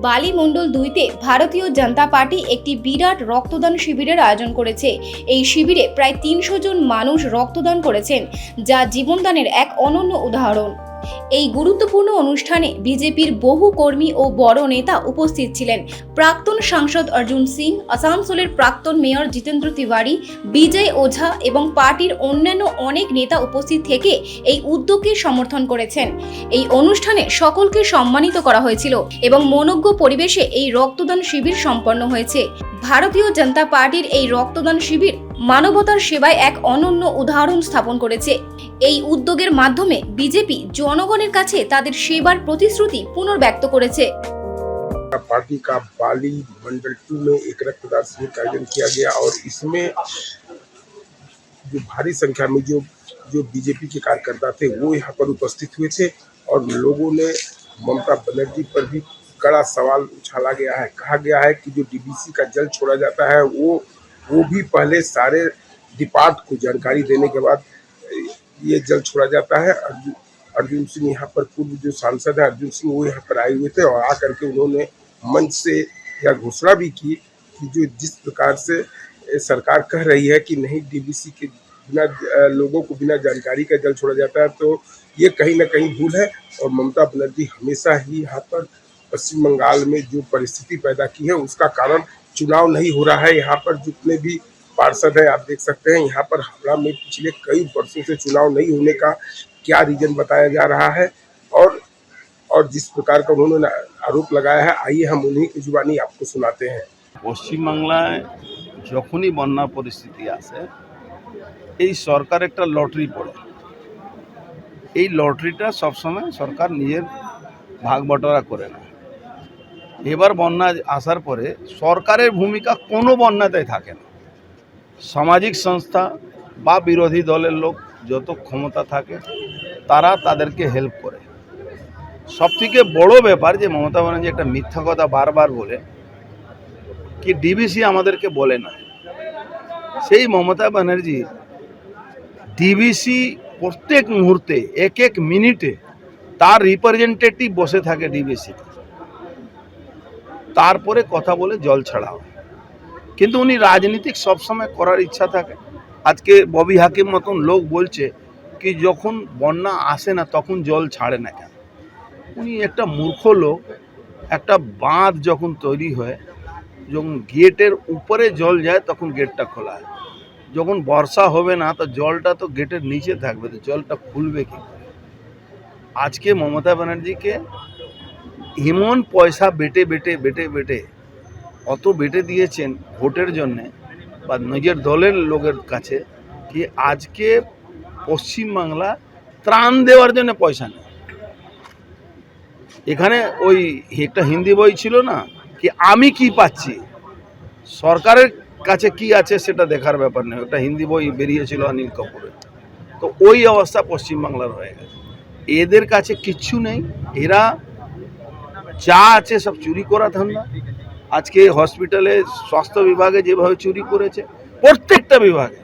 বালি মণ্ডল দুইতে ভারতীয় জনতা পার্টি একটি বিরাট রক্তদান শিবিরের আয়োজন করেছে। এই শিবিরে প্রায় তিনশো জন মানুষ রক্তদান করেছেন, যা জীবনদানের এক অনন্য উদাহরণ। এই গুরুত্বপূর্ণ অনুষ্ঠানে বিজেপির বহু কর্মী ও বড় নেতা উপস্থিত ছিলেন। প্রাক্তন সাংসদ অর্জুন সিং, আসানসোলের প্রাক্তন মেয়র জিতেন্দ্র তিওয়ারি, বিজয় ওঝা এবং পার্টির অন্যান্য অনেক নেতা উপস্থিত থেকে এই উদ্যোগকে সমর্থন করেছেন। এই অনুষ্ঠানে সকলকে সম্মানিত করা হয়েছিল এবং মনোজ্ঞ পরিবেশে এই রক্তদান শিবির সম্পন্ন হয়েছে। ভারতীয় জনতা পার্টির এই রক্তদান শিবির মানবতার সেবায় এক অনন্য উদাহরণ স্থাপন করেছে এই উদ্যোগের মাধ্যমে বিজেপি জনগণের কাছে তাদের সেবার প্রতিশ্রুতি পুনর্ব্যক্ত করেছে पार्टी का बाली मंडल टू में एक रक्तदान शिविर का आयोजन किया गया और इसमें जो भारी संख्या में जो जो बीजेपी के कार्यकर्ता थे वो यहाँ पर उपस्थित हुए थे और लोगों ने ममता बनर्जी पर भी कड़ा सवाल उछाला गया है कहा गया है कि जो डीबीसी का जल छोड़ा जाता है वो वो भी पहले सारे डिपार्ट को जानकारी देने के बाद, ये जल छोड़ा जाता है। अर्जुन अर्जुन सिंह यहाँ पर पूर्व जो सांसद है, अर्जुन सिंह वो यहाँ पर आए हुए थे और आकर के उन्होंने मंच से यह घोषणा भी की कि जो जिस प्रकार से सरकार कह रही है कि नहीं डीबीसी के बिना लोगों को बिना जानकारी का जल छोड़ा जाता है तो ये कहीं ना कहीं भूल है और ममता बनर्जी हमेशा ही यहाँ पर पश्चिम बंगाल में जो परिस्थिति पैदा की है, उसका कारण चुनाव नहीं हो रहा है यहाँ पर जितने भी पार्षद हैं आप देख सकते हैं यहाँ पर हावड़ा में पिछले कई वर्षों से चुनाव नहीं होने का क्या रीजन बताया जा रहा है और और जिस प्रकार का उन्होंने आरोप लगाया है आइए हम उन्हीं की जुबानी आपको सुनाते हैं পশ্চিমবাংলায় যখনই বন্যা পরিস্থিতি আসে এই সরকার একটা লটারি পড়ে এই লটারিটা সবসময় সরকার নিজের ভাগ বটরা করে না এবার বন্যা আসার পরে সরকারের ভূমিকা কোনো বন্যাতেই থাকে না। সামাজিক সংস্থা বা বিরোধী দলের লোক যত ক্ষমতা থাকে, তারা তাদেরকে হেল্প করে। সবথেকে বড় ব্যাপার যে মমতা ব্যানার্জি একটা মিথ্যা কথা বারবার বলে, কি ডিবিসি আমাদেরকে বলে না। সেই মমতা ব্যানার্জি ডিবিসি প্রত্যেক মুহূর্তে, এক এক মিনিটে তার রিপ্রেজেন্টেটিভ বসে থাকে ডিবিসি তারপরে কথা বলে জল ছাড়া হয় কিন্তু উনি রাজনীতিক সবসময় করার ইচ্ছা থাকে। আজকে ববি হাকিম মতন লোক বলছে কি, যখন বন্যা আসে না তখন জল ছাড়ে না কেন? উনি একটা মূর্খ লোক, একটা বাঁধ যখন তৈরি হয়, যখন গেটের উপরে জল যায় তখন গেটটা খোলা হয়। যখন বর্ষা হবে না তো জলটা তো গেটের নিচে থাকবে, তো জলটা খুলবে কি আজকে মমতা ব্যানার্জিকে এমন পয়সা বেটে বেটে বেটে বেটে অত বেটে দিয়েছেন ভোটের জন্যে বা নিজের দলের লোকের কাছে কি আজকে পশ্চিমবাংলা ত্রাণ দেওয়ার জন্য পয়সা নেই। এখানে ওই একটা হিন্দি বই ছিল না কি আমি কি পাচ্ছি? সরকারের কাছে কি আছে সেটা দেখার ব্যাপার নেই। ওটা হিন্দি বই বেরিয়েছিল অনিল কাপুরের। তো ওই অবস্থা পশ্চিমবাংলার হয়ে গেছে। এদের কাছে কিচ্ছু নেই। এরা যা আছে সব চুরি করা ধান্দা। আজকে হসপিটালে স্বাস্থ্য বিভাগে যেভাবে চুরি করেছে, প্রত্যেকটা বিভাগে।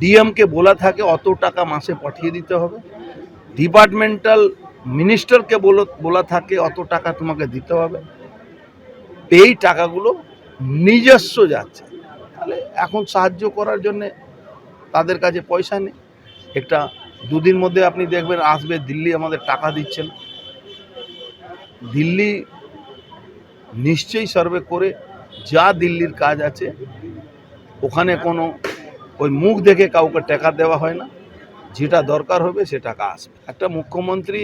ডিএমকে বলা থাকে, অত টাকা মাসে পাঠিয়ে দিতে হবে। ডিপার্টমেন্টাল মিনিস্টারকে বলো, বলা থাকে, অত টাকা তোমাকে দিতে হবে। এই টাকাগুলো নিজস্ব যাচ্ছে। তাহলে এখন সাহায্য করার জন্য তাদের কাছে পয়সা নেই। একটা দুদিন মধ্যে আপনি দেখবেন, আসবে, দিল্লি আমাদের টাকা দিচ্ছেন। দিল্লি নিশ্চয়ই সার্ভে করে যা দিল্লির কাজ আছে, ওখানে কোনো ওই মুখ দেখে কাউকে টাকা দেওয়া হয় না। যেটা দরকার হবে সে টাকা আসবে একটা মুখ্যমন্ত্রী,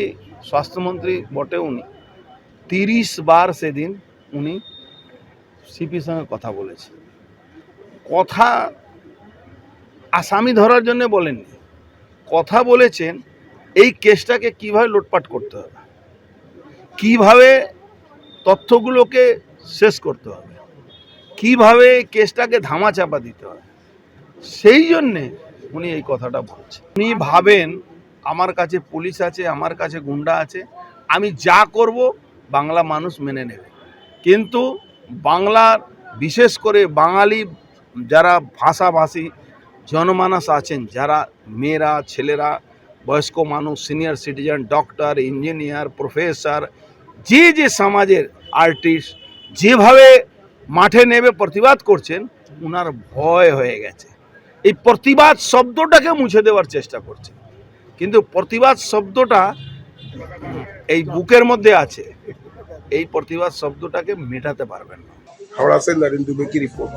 স্বাস্থ্যমন্ত্রী বটে উনি। তিরিশ বার সেদিন উনি সিপির সঙ্গে কথা বলেছে। কথা আসামি ধরার জন্য বলেননি। কথা বলেছেন, এই কেসটাকে কীভাবে লুটপাট করতে হবে? কীভাবে তথ্যগুলোকে শেষ করতে হবে? কীভাবে কেসটাকে ধামাচাপা দিতে হবে? সেই জন্যে উনি এই কথাটা বলছেন। উনি ভাবেন, আমার কাছে পুলিশ আছে, আমার কাছে গুন্ডা আছে, আমি যা করব বাংলা মানুষ মেনে নেবে। কিন্তু বাংলার, বিশেষ করে বাঙালি যারা ভাষাভাষী, জনমানস আছেন, যারা মেয়েরা, ছেলেরা বয়স্ক মানুষ senior citizen doctor engineer professor যে যে সমাজের আর্টিস্ট যেভাবে মাঠে নেমে প্রতিবাদ করছেন ওনার ভয় হয়ে গেছে। এই প্রতিবাদ শব্দটাকে মুছে দেওয়ার চেষ্টা করছে। কিন্তু প্রতিবাদ শব্দটা এই বুকের মধ্যে আছে। এই প্রতিবাদ শব্দটাকে মেটাতে পারবেন না। হাওড়া সে নরেন্দ্র বেকি রিপোর্ট।